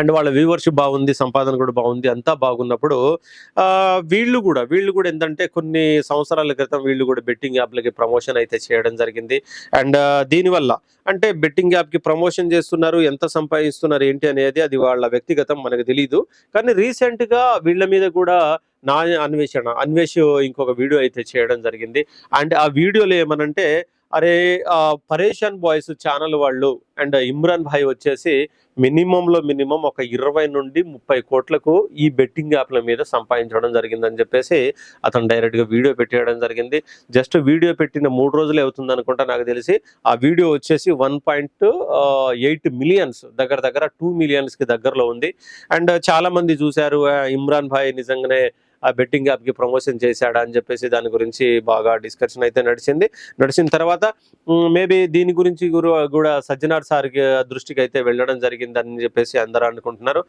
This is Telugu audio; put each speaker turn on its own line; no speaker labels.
అండ్ వాళ్ళ వ్యూవర్షిప్ బాగుంది సంపాదన కూడా బాగుంది అంతా బాగున్నప్పుడు వీళ్ళు కూడా వీళ్ళు కూడా ఏంటంటే కొన్ని సంవత్సరాల క్రితం వీళ్ళు కూడా బెట్టింగ్ యాప్లకి ప్రమోషన్ అయితే చేయడం జరిగింది. అండ్ దీనివల్ల అంటే బెట్టింగ్ యాప్కి ప్రమోషన్ చేస్తున్నారు ఎంత సంపాదిస్తున్నారు ఏంటి అనేది అది వాళ్ళ వ్యక్తిగతం మనకు తెలియదు కానీ రీసెంట్గా వీళ్ళ మీద కూడా నా అన్వేషణ అన్వేష్ ఇంకొక వీడియో అయితే చేయడం జరిగింది. అండ్ ఆ వీడియోలో ఏమనంటే అరే పరేషాన్ బాయ్స్ ఛానల్ వాళ్ళు అండ్ ఇమ్రాన్ భాయ్ వచ్చేసి మినిమంలో మినిమం ఒక ఇరవై నుండి ముప్పై కోట్లకు ఈ బెట్టింగ్ యాప్ల మీద సంపాదించడం జరిగిందని చెప్పేసి అతను డైరెక్ట్గా వీడియో పెట్టేయడం జరిగింది. జస్ట్ వీడియో పెట్టిన మూడు రోజులే అవుతుంది అనుకుంటా నాకు తెలిసి. ఆ వీడియో వచ్చేసి వన్ పాయింట్ ఎయిట్ మిలియన్స్ దగ్గర దగ్గర టూ మిలియన్స్కి దగ్గరలో ఉంది. అండ్ చాలామంది చూశారు ఇమ్రాన్ భాయ్ నిజంగానే ఆ బెట్టింగ్ యాప్కి ప్రమోషన్ చేశాడా అని చెప్పేసి దాని గురించి బాగా డిస్కషన్ అయితే నడిచింది. నడిచిన తర్వాత మేబీ దీని గురించి కూడా సజ్జనార్ సార్ దృష్టికి అయితే వెళ్ళడం జరిగిందని చెప్పేసి అందరూ అనుకుంటున్నారు.